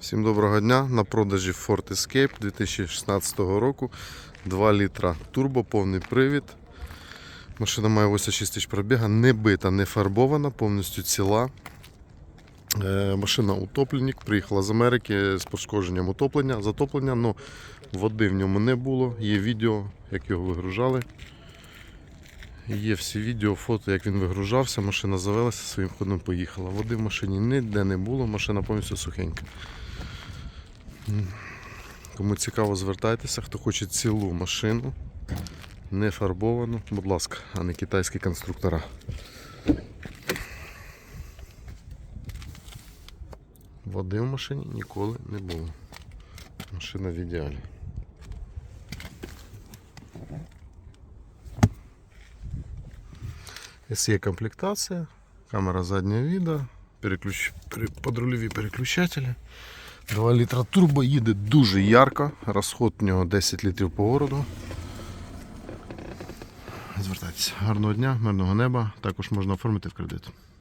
Всім доброго дня. На продажі Ford Escape 2016 року. 2 літра турбо, повний привід. Машина має 86 тисяч пробіга, не бита, не фарбована, повністю ціла. Е, Машина утопленник, приїхала з Америки з пошкодженням утоплення, затоплення, але води в ньому не було. Є відео, як його вигружали. Є всі відео, фото, як він вигружався, машина завелася, своїм ходом поїхала. Води в машині ніде не було, машина повністю сухенька. Кому цікаво, звертайтеся, хто хоче цілу машину, не фарбовану, будь ласка, а не китайські конструктора. Води в машині ніколи не було. Машина в ідеалі. Є комплектація, камера заднього відео, переключ... подрульові переключателі. 2 літра турбо їде дуже ярко, розход в нього 10 літрів по городу. Звертайтеся. Гарного дня, мирного неба. Також можна оформити в кредит.